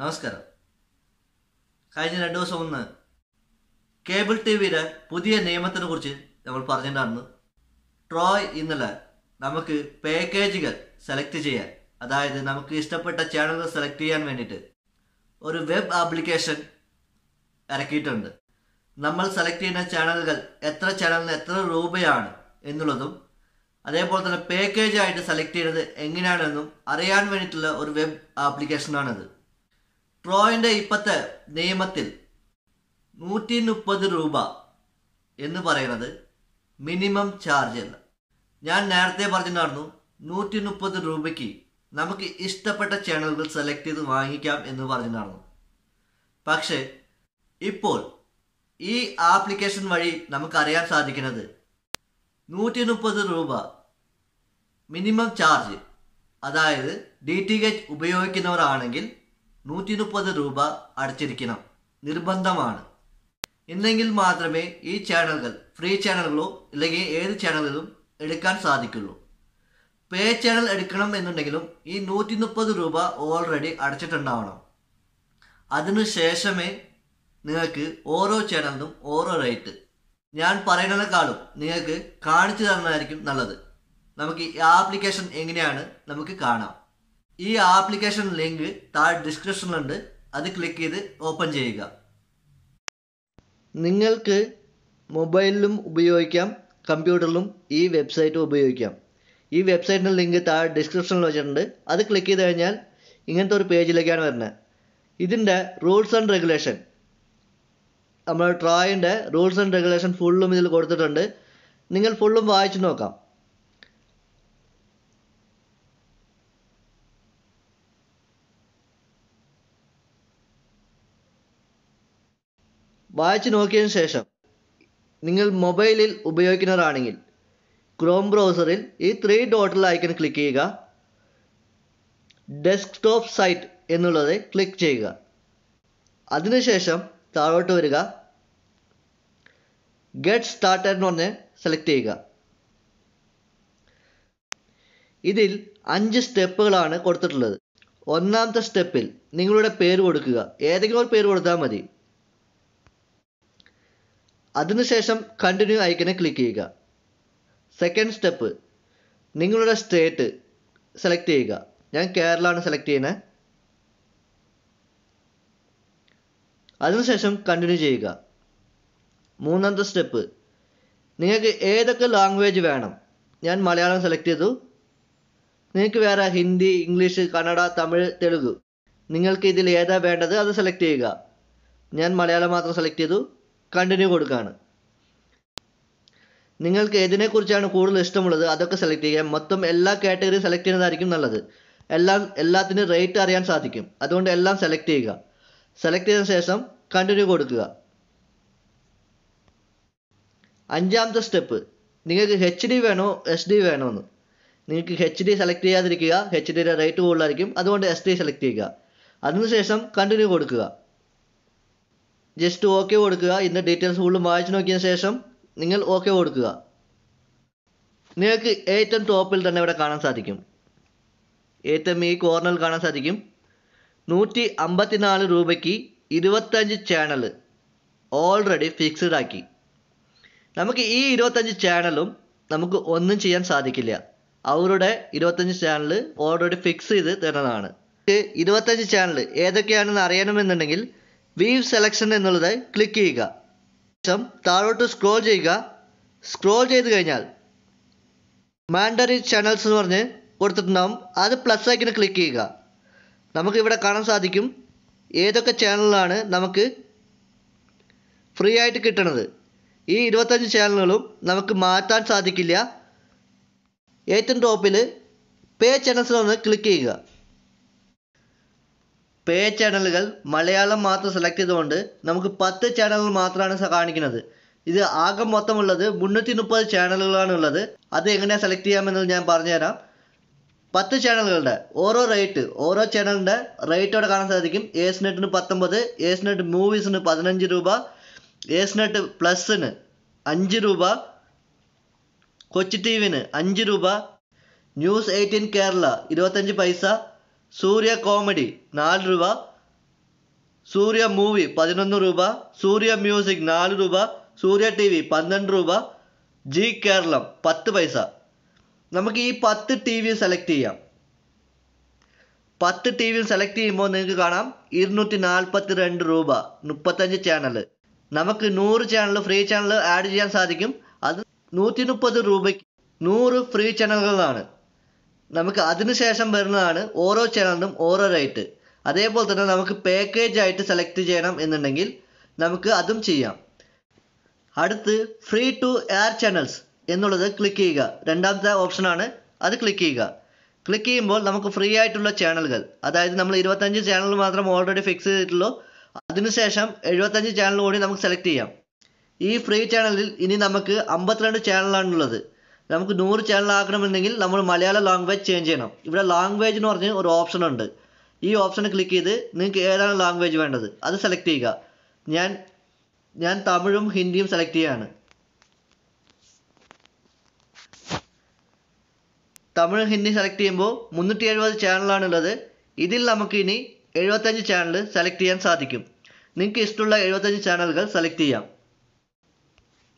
നമസ്കാരം. കഴിഞ്ഞ രണ്ടു ദിവസം ഒന്ന് കേബിൾ ടി വിയുടെ പുതിയ നിയമത്തിനെ കുറിച്ച് നമ്മൾ പറഞ്ഞിട്ടുണ്ടായിരുന്നു. ട്രോയ് ഇന്നലെ നമുക്ക് പാക്കേജുകൾ സെലക്ട് ചെയ്യാൻ അതായത് നമുക്ക് ഇഷ്ടപ്പെട്ട ചാനലുകൾ സെലക്ട് ചെയ്യാൻ വേണ്ടിയിട്ട് ഒരു വെബ് ആപ്ലിക്കേഷൻ ഇറക്കിയിട്ടുണ്ട്. നമ്മൾ സെലക്ട് ചെയ്യുന്ന ചാനലുകൾ എത്ര ചാനലിന് എത്ര രൂപയാണ് എന്നുള്ളതും അതേപോലെ തന്നെ പാക്കേജായിട്ട് സെലക്ട് ചെയ്യുന്നത് എങ്ങനെയാണെന്നും അറിയാൻ വേണ്ടിയിട്ടുള്ള ഒരു വെബ് ആപ്ലിക്കേഷനാണിത് ട്രോയിന്റെ ഇപ്പത്തെ നിയമത്തിൽ നൂറ്റി മുപ്പത് രൂപ എന്ന് പറയുന്നത് മിനിമം ചാർജ് അല്ല. ഞാൻ നേരത്തെ പറഞ്ഞിട്ടുണ്ടായിരുന്നു നൂറ്റി മുപ്പത് രൂപയ്ക്ക് നമുക്ക് ഇഷ്ടപ്പെട്ട ചാനലുകൾ സെലക്ട് ചെയ്ത് വാങ്ങിക്കാം എന്ന് പറഞ്ഞിട്ടുണ്ടായിരുന്നു. പക്ഷേ ഇപ്പോൾ ഈ ആപ്ലിക്കേഷൻ വഴി നമുക്കറിയാൻ സാധിക്കുന്നത് നൂറ്റി മുപ്പത് രൂപ മിനിമം ചാർജ് അതായത് ഡി ടി എച്ച് ഉപയോഗിക്കുന്നവരാണെങ്കിൽ നൂറ്റി മുപ്പത് രൂപ അടച്ചിരിക്കണം. നിർബന്ധമാണ്. എന്നെങ്കിൽ മാത്രമേ ഈ ചാനലുകൾ ഫ്രീ ചാനലുകളോ അല്ലെങ്കിൽ ഏത് ചാനലുകളും എടുക്കാൻ സാധിക്കുള്ളൂ. പേ ചാനൽ എടുക്കണം എന്നുണ്ടെങ്കിലും ഈ നൂറ്റി മുപ്പത് രൂപ ഓൾറെഡി അടച്ചിട്ടുണ്ടാവണം. അതിനുശേഷമേ നിങ്ങൾക്ക് ഓരോ ചാനലിനും ഓരോ റേറ്റ്. ഞാൻ പറയുന്നതിനേക്കാളും നിങ്ങൾക്ക് കാണിച്ചു തന്നതായിരിക്കും നല്ലത്. നമുക്ക് ഈ ആപ്ലിക്കേഷൻ എങ്ങനെയാണ് നമുക്ക് കാണാം. ഈ ആപ്ലിക്കേഷൻ ലിങ്ക് താഴെ ഡിസ്ക്രിപ്ഷനിലുണ്ട്. അത് ക്ലിക്ക് ചെയ്ത് ഓപ്പൺ ചെയ്യുക. നിങ്ങൾക്ക് മൊബൈലിലും ഉപയോഗിക്കാം കമ്പ്യൂട്ടറിലും ഈ വെബ്സൈറ്റ് ഉപയോഗിക്കാം. ഈ വെബ്സൈറ്റിന്റെ ലിങ്ക് താഴെ ഡിസ്ക്രിപ്ഷനിൽ വെച്ചിട്ടുണ്ട്. അത് ക്ലിക്ക് ചെയ്ത് കഴിഞ്ഞാൽ ഇങ്ങനത്തെ ഒരു പേജിലേക്കാണ് വരുന്നത്. ഇതിന്റെ റൂൾസ് ആൻഡ് റെഗുലേഷൻ നമ്മൾ ട്രോയിന്റെ റൂൾസ് ആൻഡ് റെഗുലേഷൻ ഫുള്ളും ഇതിൽ കൊടുത്തിട്ടുണ്ട്. നിങ്ങൾ ഫുള്ളും വായിച്ചു നോക്കാം. വായിച്ചു നോക്കിയതിന് ശേഷം നിങ്ങൾ മൊബൈലിൽ ഉപയോഗിക്കുന്നവരാണെങ്കിൽ ക്രോം ബ്രൗസറിൽ ഈ ത്രീ ഡോട്ടിൽ ഐക്കൺ ക്ലിക്ക് ചെയ്യുക. ഡെസ്ക്ടോപ്പ് സൈറ്റ് എന്നുള്ളത് ക്ലിക്ക് ചെയ്യുക. അതിനുശേഷം താഴോട്ട് വരിക. ഗെറ്റ് സ്റ്റാർട്ടഡ് എന്ന് പറഞ്ഞ് സെലക്ട് ചെയ്യുക. ഇതിൽ അഞ്ച് സ്റ്റെപ്പുകളാണ് കൊടുത്തിട്ടുള്ളത്. ഒന്നാമത്തെ സ്റ്റെപ്പിൽ നിങ്ങളുടെ പേര് കൊടുക്കുക. ഏതെങ്കിലും ഒരു പേര് കൊടുത്താൽ മതി. അതിനുശേഷം കണ്ടിന്യൂ ഐക്കനെ ക്ലിക്ക് ചെയ്യുക. സെക്കൻഡ് സ്റ്റെപ്പ് നിങ്ങളുടെ സ്റ്റേറ്റ് സെലക്ട് ചെയ്യുക. ഞാൻ കേരള ആണ് സെലക്ട് ചെയ്യുന്നത് അതിനുശേഷം കണ്ടിന്യൂ ചെയ്യുക. മൂന്നാമത്തെ സ്റ്റെപ്പ് നിങ്ങൾക്ക് ഏതൊക്കെ ലാംഗ്വേജ് വേണം? ഞാൻ മലയാളം സെലക്ട് ചെയ്തു. നിങ്ങൾക്ക് വേറെ ഹിന്ദി ഇംഗ്ലീഷ് കന്നഡ തമിഴ് തെലുഗു. നിങ്ങൾക്ക് ഇതിൽ ഏതാ വേണ്ടത് അത് സെലക്ട് ചെയ്യുക. ഞാൻ മലയാളം മാത്രം സെലക്ട് ചെയ്തു. കണ്ടിന്യൂ കൊടുക്കുകയാണ് നിങ്ങൾക്ക് ഏതിനെക്കുറിച്ചാണ് കൂടുതൽ ഇഷ്ടമുള്ളത് അതൊക്കെ സെലക്ട് ചെയ്യുക. മൊത്തം എല്ലാ കാറ്റഗറിയും സെലക്ട് ചെയ്യുന്നതായിരിക്കും നല്ലത്. എല്ലാം എല്ലാത്തിനും റേറ്റ് അറിയാൻ സാധിക്കും. അതുകൊണ്ട് എല്ലാം സെലക്ട് ചെയ്യുക. സെലക്ട് ചെയ്ത ശേഷം കണ്ടിന്യൂ കൊടുക്കുക. അഞ്ചാമത്തെ സ്റ്റെപ്പ് നിങ്ങൾക്ക് എച്ച് ഡി വേണോ എസ് ഡി വേണോ എന്ന് നിങ്ങൾക്ക് എച്ച് ഡി സെലക്ട് ചെയ്യാതിരിക്കുക. എച്ച് ഡിയുടെ റേറ്റ് കൂടുതലായിരിക്കും. അതുകൊണ്ട് എസ് ഡി സെലക്ട് ചെയ്യുക. അതിനുശേഷം കണ്ടിന്യൂ കൊടുക്കുക. ജസ്റ്റ് ഓക്കെ കൊടുക്കുക. ഇതിന്റെ ഡീറ്റെയിൽസ് ഫുള്ളും വായിച്ചു നോക്കിയ ശേഷം നിങ്ങൾ ഓക്കെ കൊടുക്കുക. നിങ്ങൾക്ക് ഏറ്റവും ടോപ്പിൽ തന്നെ ഇവിടെ കാണാൻ സാധിക്കും. ഏറ്റവും ഈ കോർണറിൽ കാണാൻ സാധിക്കും. നൂറ്റി അമ്പത്തിനാല് രൂപയ്ക്ക് ഇരുപത്തഞ്ച് ചാനൽ ഓൾറെഡി ഫിക്സ്ഡ് ആക്കി. നമുക്ക് ഈ ഇരുപത്തഞ്ച് ചാനലും നമുക്ക് ഒന്നും ചെയ്യാൻ സാധിക്കില്ല. അവരുടെ ഇരുപത്തഞ്ച് ചാനൽ ഓൾറെഡി ഫിക്സ് ചെയ്ത് തരുന്നതാണ്. ഇരുപത്തഞ്ച് ചാനൽ ഏതൊക്കെയാണെന്ന് അറിയണമെന്നുണ്ടെങ്കിൽ വീവ് സെലക്ഷൻ എന്നുള്ളത് ക്ലിക്ക് ചെയ്യുക. ശേഷം താഴോട്ട് സ്ക്രോൾ ചെയ്യുക. സ്ക്രോൾ ചെയ്ത് കഴിഞ്ഞാൽ മാൻഡറി ചാനൽസ് എന്ന് പറഞ്ഞ് കൊടുത്തിട്ടുണ്ടാവും. അത് പ്ലസ് ഐക്കന് ക്ലിക്ക് ചെയ്യുക. നമുക്ക് ഇവിടെ കാണാൻ സാധിക്കും. ഏതൊക്കെ ചാനലാണ് നമുക്ക് ഫ്രീ ആയിട്ട് കിട്ടണത്? ഈ ഇരുപത്തഞ്ച് ചാനലുകളും നമുക്ക് മാറ്റാൻ സാധിക്കില്ല. ഏറ്റവും ടോപ്പിൽ പേ ചാനൽസിലൊന്ന് ക്ലിക്ക് ചെയ്യുക. പേ ചാനലുകൾ മലയാളം മാത്രം സെലക്ട് ചെയ്തുകൊണ്ട് നമുക്ക് പത്ത് ചാനലുകൾ മാത്രമാണ് കാണിക്കുന്നത്. ഇത് ആകെ മൊത്തമുള്ളത് മുന്നൂറ്റി മുപ്പത് ചാനലുകളാണ് ഉള്ളത്. അത് എങ്ങനെയാണ് സെലക്ട് ചെയ്യാമെന്നത് ഞാൻ പറഞ്ഞുതരാം. പത്ത് ചാനലുകളുടെ ഓരോ റേറ്റ് ഓരോ ചാനലിന്റെ റേറ്റ് അവിടെ കാണാൻ സാധിക്കും. ഏസ് നെറ്റിന് പത്തൊമ്പത് ഏസ് നെറ്റ് മൂവീസിന് പതിനഞ്ച് രൂപ ഏസ് നെറ്റ് പ്ലസിന് അഞ്ച് രൂപ കൊച്ചി ടി വിന് അഞ്ച് രൂപ ന്യൂസ് എയ്റ്റീൻ കേരള ഇരുപത്തഞ്ച് പൈസ സൂര്യ കോമഡി നാല് രൂപ. സൂര്യ മൂവി പതിനൊന്ന് രൂപ. സൂര്യ മ്യൂസിക് നാല് രൂപ. സൂര്യ ടി വി പന്ത്രണ്ട് രൂപ. ജി കേരളം പത്ത് പൈസ. നമുക്ക് ഈ പത്ത് ടി വി സെലക്ട് ചെയ്യാം. പത്ത് ടി വി സെലക്ട് ചെയ്യുമ്പോൾ നിങ്ങൾക്ക് കാണാം ഇരുന്നൂറ്റി നാൽപ്പത്തി രണ്ട് രൂപ. മുപ്പത്തഞ്ച് ചാനൽ നമുക്ക് നൂറ് ചാനൽ ഫ്രീ ചാനൽ ആഡ് ചെയ്യാൻ സാധിക്കും. അത് നൂറ്റി മുപ്പത് രൂപയ്ക്ക് നൂറ് ഫ്രീ ചാനലുകളാണ് നമുക്ക് അതിനുശേഷം വരുന്നതാണ് ഓരോ ചാനലിനും ഓരോ റേറ്റ് അതേപോലെ തന്നെ നമുക്ക് പാക്കേജ് ആയിട്ട് സെലക്ട് ചെയ്യണം എന്നുണ്ടെങ്കിൽ നമുക്ക് അതും ചെയ്യാം. അടുത്ത് ഫ്രീ ടു എയർ ചാനൽസ് എന്നുള്ളത് ക്ലിക്ക് ചെയ്യുക. രണ്ടാമത്തെ ഓപ്ഷനാണ് അത് ക്ലിക്ക് ചെയ്യുക. ക്ലിക്ക് ചെയ്യുമ്പോൾ നമുക്ക് ഫ്രീ ആയിട്ടുള്ള ചാനലുകൾ അതായത് നമ്മൾ ഇരുപത്തഞ്ച് ചാനൽ മാത്രം ഓൾറെഡി ഫിക്സ് ചെയ്തിട്ടുള്ളൂ. അതിനുശേഷം എഴുപത്തഞ്ച് ചാനൽ കൂടി നമുക്ക് സെലക്ട് ചെയ്യാം. ഈ ഫ്രീ ചാനലിൽ ഇനി നമുക്ക് അമ്പത്തിരണ്ട് ചാനലാണുള്ളത് നമുക്ക് നൂറ് ചാനൽ ആക്കണമെന്നുണ്ടെങ്കിൽ നമ്മൾ മലയാള ലാംഗ്വേജ് ചേഞ്ച് ചെയ്യണം. ഇവിടെ ലാംഗ്വേജ് എന്ന് പറഞ്ഞ് ഒരു ഓപ്ഷൻ ഉണ്ട്. ഈ ഓപ്ഷൻ ക്ലിക്ക് ചെയ്ത് നിങ്ങൾക്ക് ഏതാണ് ലാംഗ്വേജ് വേണ്ടത്? അത് സെലക്ട് ചെയ്യുക. ഞാൻ ഞാൻ തമിഴും ഹിന്ദിയും സെലക്ട് ചെയ്യാണ്. തമിഴ് ഹിന്ദി സെലക്ട് ചെയ്യുമ്പോൾ മുന്നൂറ്റി എഴുപത് ചാനലാണുള്ളത് ഇതിൽ നമുക്ക് ഇനി എഴുപത്തഞ്ച് ചാനൽ സെലക്ട് ചെയ്യാൻ സാധിക്കും. നിങ്ങൾക്ക് ഇഷ്ടമുള്ള എഴുപത്തഞ്ച് ചാനലുകൾ സെലക്ട് ചെയ്യാം.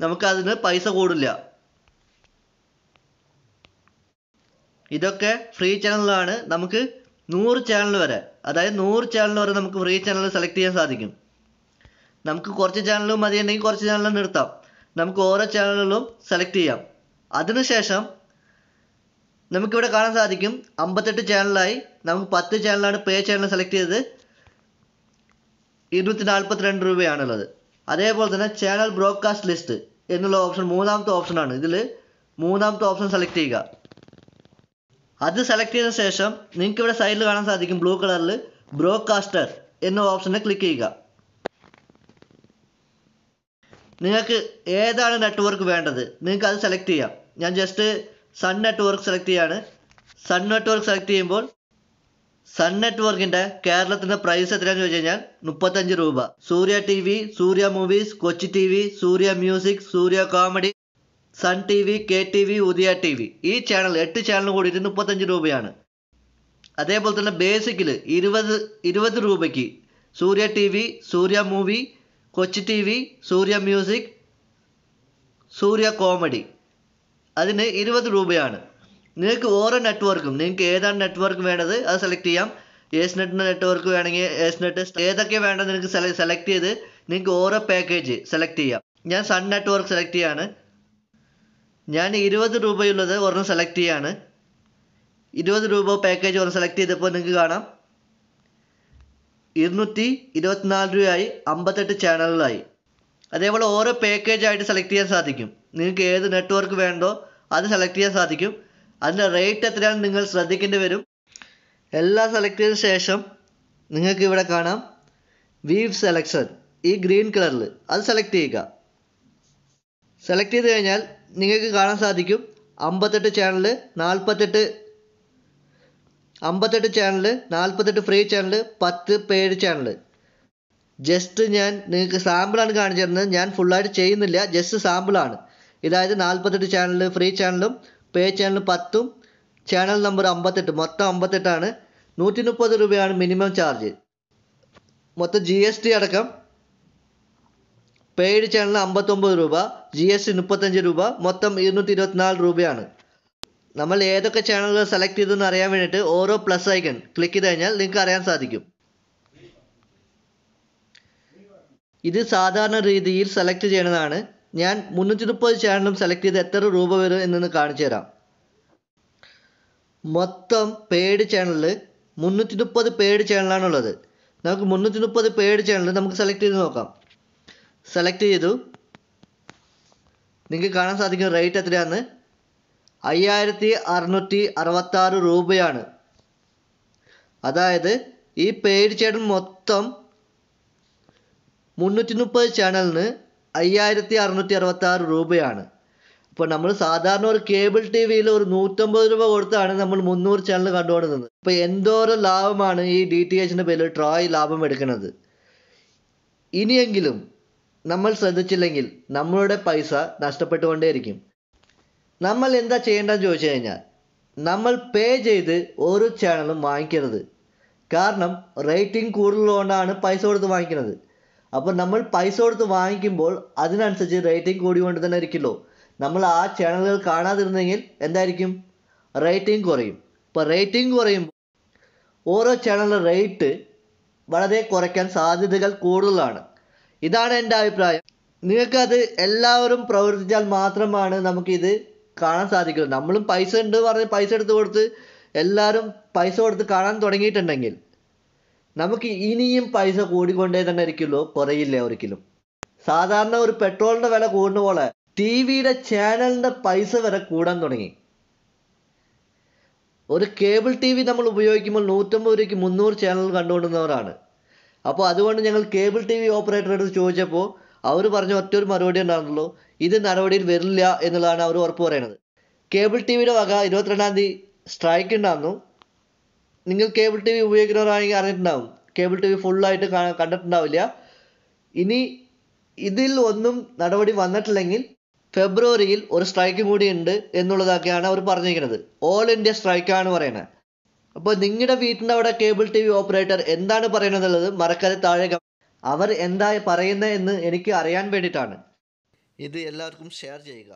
നമുക്ക് അതിന് പൈസ കൂടില്ല ഇതൊക്കെ ഫ്രീ ചാനലാണ് നമുക്ക് നൂറ് ചാനൽ വരെ അതായത് നൂറ് ചാനൽ വരെ നമുക്ക് ഫ്രീ ചാനൽ സെലക്ട് ചെയ്യാൻ സാധിക്കും. നമുക്ക് കുറച്ച് ചാനലും മതിയുണ്ടെങ്കിൽ കുറച്ച് ചാനൽ നിർത്താം. നമുക്ക് ഓരോ ചാനലുകളും സെലക്ട് ചെയ്യാം. അതിനുശേഷം നമുക്കിവിടെ കാണാൻ സാധിക്കും അമ്പത്തെട്ട് ചാനലായി നമുക്ക് പത്ത് ചാനലാണ് പേ ചാനൽ സെലക്ട് ചെയ്തത്. ഇരുന്നൂറ്റി നാൽപ്പത്തിരണ്ട് രൂപയാണുള്ളത്. അതേപോലെ തന്നെ ചാനൽ ബ്രോഡ്കാസ്റ്റ് ലിസ്റ്റ് എന്നുള്ള ഓപ്ഷൻ മൂന്നാമത്തെ ഓപ്ഷനാണ് ഇതിൽ മൂന്നാമത്തെ ഓപ്ഷൻ സെലക്ട് ചെയ്യുക. അത് സെലക്ട് ചെയ്ത ശേഷം നിങ്ങൾക്ക് ഇവിടെ സൈഡിൽ കാണാൻ സാധിക്കും ബ്ലൂ കളറിൽ ബ്രോഡ്കാസ്റ്റർ എന്ന ഓപ്ഷനെ ക്ലിക്ക് ചെയ്യുക. നിങ്ങൾക്ക് ഏതാണ് നെറ്റ്വർക്ക് വേണ്ടത്? നിങ്ങൾക്ക് അത് സെലക്ട് ചെയ്യാം. ഞാൻ ജസ്റ്റ് സൺ നെറ്റ്വർക്ക് സെലക്ട് ചെയ്യാണ്. സൺ നെറ്റ്വർക്ക് സെലക്ട് ചെയ്യുമ്പോൾ സൺ നെറ്റ്വർക്കിന്റെ കേരളത്തിന്റെ പ്രൈസ് എത്രയാണെന്ന് ചോദിച്ചു കഴിഞ്ഞാൽ മുപ്പത്തഞ്ച് രൂപ. Surya T V Surya movies Kochi T V Surya music Surya comedy Sun T V K T V Udaya T V ഈ ചാനൽ എട്ട് ചാനൽ കൂടി ഇരുന്നൂപ്പത്തഞ്ച് രൂപയാണ്. അതേപോലെ തന്നെ ബേസിക്കിൽ ഇരുപത് ഇരുപത് രൂപയ്ക്ക് Surya T V Surya movie Kochi T V Surya music Surya comedy അതിന് ഇരുപത് രൂപയാണ്. നിങ്ങൾക്ക് ഓരോ നെറ്റ്വർക്കും നിങ്ങൾക്ക് ഏതാണ് നെറ്റ്വർക്ക് വേണ്ടത് അത് സെലക്ട് ചെയ്യാം. ഏസ് നെറ്റിന്റെ നെറ്റ്വർക്ക് വേണമെങ്കിൽ ഏസ് നെറ്റ് ഏതൊക്കെ വേണ്ടത് നിങ്ങൾക്ക് സെലക്ട് ചെയ്ത് നിങ്ങൾക്ക് ഓരോ പാക്കേജ് സെലക്ട് ചെയ്യാം. ഞാൻ സൺ നെറ്റ്വർക്ക് സെലക്ട് ചെയ്യാണ്. ഞാൻ ഇരുപത് രൂപയുള്ളത് ഒരെണ്ണം സെലക്ട് ചെയ്യാണ്. ഇരുപത് രൂപ പാക്കേജ് ഒരെണ്ണം സെലക്ട് ചെയ്തപ്പോൾ നിങ്ങൾക്ക് കാണാം. ഇരുന്നൂറ്റി ഇരുപത്തിനാല് രൂപയായി അമ്പത്തെട്ട് ചാനലുകളായി അതേപോലെ ഓരോ പാക്കേജ് ആയിട്ട് സെലക്ട് ചെയ്യാൻ സാധിക്കും. നിങ്ങൾക്ക് ഏത് നെറ്റ്വർക്ക് വേണ്ടോ അത് സെലക്ട് ചെയ്യാൻ സാധിക്കും. അതിന്റെ റേറ്റ് എത്രയാണെന്ന് നിങ്ങൾ ശ്രദ്ധിക്കേണ്ടി വരും. എല്ലാം സെലക്ട് ചെയ്ത ശേഷം നിങ്ങൾക്ക് ഇവിടെ കാണാം. വീവ് സെലക്ഷൻ ഈ ഗ്രീൻ കളറിൽ അത് സെലക്ട് ചെയ്യുക. സെലക്ട് ചെയ്ത് കഴിഞ്ഞാൽ നിങ്ങൾക്ക് കാണാൻ സാധിക്കും. അമ്പത്തെട്ട് ചാനൽ നാൽപ്പത്തെട്ട് അമ്പത്തെട്ട് ചാനൽ നാൽപ്പത്തെട്ട് ഫ്രീ ചാനൽ പത്ത് പേഡ് ചാനൽ ജസ്റ്റ് ഞാൻ നിങ്ങൾക്ക് സാമ്പിളാണ് കാണിച്ചു തരുന്നത്. ഞാൻ ഫുള്ളായിട്ട് ചെയ്യുന്നില്ല. ജസ്റ്റ് സാമ്പിളാണ് ഇതായത് നാൽപ്പത്തെട്ട് ചാനൽ ഫ്രീ ചാനലും പേ ചാനൽ പത്തും ചാനൽ നമ്പർ അമ്പത്തെട്ട്. മൊത്തം അമ്പത്തെട്ടാണ്. നൂറ്റി മുപ്പത് രൂപയാണ് മിനിമം ചാർജ് മൊത്തം ജി എസ് ടി അടക്കം പെയ്ഡ് ചാനലിന് അമ്പത്തൊമ്പത് രൂപ ജി എസ് ടി മുപ്പത്തഞ്ച് രൂപ മൊത്തം ഇരുന്നൂറ്റി ഇരുപത്തിനാല് രൂപയാണ്. നമ്മൾ ഏതൊക്കെ ചാനലുകൾ സെലക്ട് ചെയ്തെന്ന് അറിയാൻ വേണ്ടിയിട്ട് ഓരോ പ്ലസ് ഐക്കൺ ക്ലിക്ക് ചെയ്ത് കഴിഞ്ഞാൽ നിങ്ങൾക്ക് അറിയാൻ സാധിക്കും. ഇത് സാധാരണ രീതിയിൽ സെലക്ട് ചെയ്യുന്നതാണ് ഞാൻ മുന്നൂറ്റി മുപ്പത് ചാനലും സെലക്ട് ചെയ്ത് എത്ര രൂപ വരും എന്നൊന്ന് കാണിച്ചു തരാം. മൊത്തം പെയ്ഡ് ചാനലിൽ മുന്നൂറ്റി മുപ്പത് പെയ്ഡ് ചാനലാണുള്ളത് നമുക്ക് മുന്നൂറ്റി മുപ്പത് പെയ്ഡ് ചാനൽ നമുക്ക് സെലക്ട് ചെയ്ത് നോക്കാം. സെലക്ട് ചെയ്തു. നിങ്ങൾക്ക് കാണാൻ സാധിക്കും റേറ്റ് എത്രയാണെന്ന് അയ്യായിരത്തി അറുന്നൂറ്റി അറുപത്താറ് രൂപയാണ്. അതായത് ഈ പെയ്ഡ് ചേട്ടൻ മൊത്തം മുന്നൂറ്റി മുപ്പത് ചാനലിന് അയ്യായിരത്തി അറുന്നൂറ്റി അറുപത്താറ് രൂപയാണ്. അപ്പോൾ നമ്മൾ സാധാരണ ഒരു കേബിൾ ടി വിയിൽ ഒരു നൂറ്റമ്പത് രൂപ കൊടുത്താണ് നമ്മൾ മുന്നൂറ് ചാനൽ കണ്ടുകൊണ്ടിരുന്നത്. അപ്പോൾ എന്തോരം ലാഭമാണ് ഈ ഡി ടി എച്ചിന്റെ പേരിൽ ട്രോയ് ലാഭം എടുക്കുന്നത്. ഇനിയെങ്കിലും നമ്മൾ ശ്രദ്ധിച്ചില്ലെങ്കിൽ നമ്മളുടെ പൈസ നഷ്ടപ്പെട്ടുകൊണ്ടേയിരിക്കും. നമ്മൾ എന്താ ചെയ്യേണ്ടതെന്ന് ചോദിച്ചു കഴിഞ്ഞാൽ നമ്മൾ പേ ചെയ്ത് ഓരോ ചാനലും വാങ്ങിക്കരുത്. കാരണം റേറ്റിംഗ് കൂടുതലുകൊണ്ടാണ് പൈസ കൊടുത്ത് വാങ്ങിക്കുന്നത്. അപ്പോൾ നമ്മൾ പൈസ കൊടുത്ത് വാങ്ങിക്കുമ്പോൾ അതിനനുസരിച്ച് റേറ്റിംഗ് കൂടിക്കൊണ്ട് തന്നെ ഇരിക്കുമല്ലോ. നമ്മൾ ആ ചാനലുകൾ കാണാതിരുന്നെങ്കിൽ എന്തായിരിക്കും? റേറ്റിംഗ് കുറയും. ഇപ്പോൾ റേറ്റിംഗ് കുറയുമ്പോൾ ഓരോ ചാനലിന്റെ റേറ്റ് വളരെ കുറയ്ക്കാൻ സാധ്യതകൾ കൂടുതലാണ്. ഇതാണ് എന്റെ അഭിപ്രായം. നിങ്ങൾക്കത് എല്ലാവരും പ്രവർത്തിച്ചാൽ മാത്രമാണ് നമുക്കിത് കാണാൻ സാധിക്കുള്ളൂ. നമ്മളും പൈസ ഉണ്ട് പറഞ്ഞ് പൈസ എടുത്ത് കൊടുത്ത് എല്ലാവരും പൈസ കൊടുത്ത് കാണാൻ തുടങ്ങിയിട്ടുണ്ടെങ്കിൽ നമുക്ക് ഇനിയും പൈസ കൂടിക്കൊണ്ടേ തന്നെ ഇരിക്കുള്ളൂ. കുറയില്ല ഒരിക്കലും. സാധാരണ ഒരു പെട്രോളിന്റെ വില കൂടുന്ന പോലെ ടി വിയുടെ ചാനലിന്റെ പൈസ വരെ കൂടാൻ തുടങ്ങി. ഒരു കേബിൾ ടി വി നമ്മൾ ഉപയോഗിക്കുമ്പോൾ നൂറ്റമ്പത് രൂപയ്ക്ക് മുന്നൂറ് ചാനൽ കണ്ടുകൊണ്ടുവന്നവരാണ് അപ്പോൾ അതുകൊണ്ട് ഞങ്ങൾ കേബിൾ ടി വി ഓപ്പറേറ്ററുടെ ചോദിച്ചപ്പോൾ അവർ പറഞ്ഞ ഒറ്റൊരു മറുപടി ഉണ്ടായിരുന്നുള്ളൂ ഇത് നടപടിയിൽ വരില്ല എന്നുള്ളതാണ് അവർ ഉറപ്പ് പറയുന്നത്. കേബിൾ ടി വിയുടെ വക ഇരുപത്തിരണ്ടാം തീയതി സ്ട്രൈക്ക് ഉണ്ടായിരുന്നു. നിങ്ങൾ കേബിൾ ടി വി ഉപയോഗിക്കുന്നവരാണെങ്കിൽ അറിഞ്ഞിട്ടുണ്ടാവും. കേബിൾ ടി വി ഫുള്ളായിട്ട് കണ്ടിട്ടുണ്ടാവില്ല. ഇനി ഇതിൽ ഒന്നും നടപടി വന്നിട്ടില്ലെങ്കിൽ ഫെബ്രുവരിയിൽ ഒരു സ്ട്രൈക്കും കൂടി ഉണ്ട് എന്നുള്ളതൊക്കെയാണ് അവർ പറഞ്ഞിരിക്കുന്നത്. ഓൾ ഇന്ത്യ സ്ട്രൈക്കാണ് പറയുന്നത്. അപ്പോൾ നിങ്ങളുടെ വീട്ടിന്റെ അവിടെ കേബിൾ ടി വി ഓപ്പറേറ്റർ എന്താണ് പറയുന്നത് എന്നുള്ളത് മറക്കാതെ താഴെ അവർ എന്താ പറയുന്നത് എന്ന് എനിക്ക് അറിയാൻ വേണ്ടിയിട്ടാണ്. ഇത് എല്ലാവർക്കും ഷെയർ ചെയ്യുക.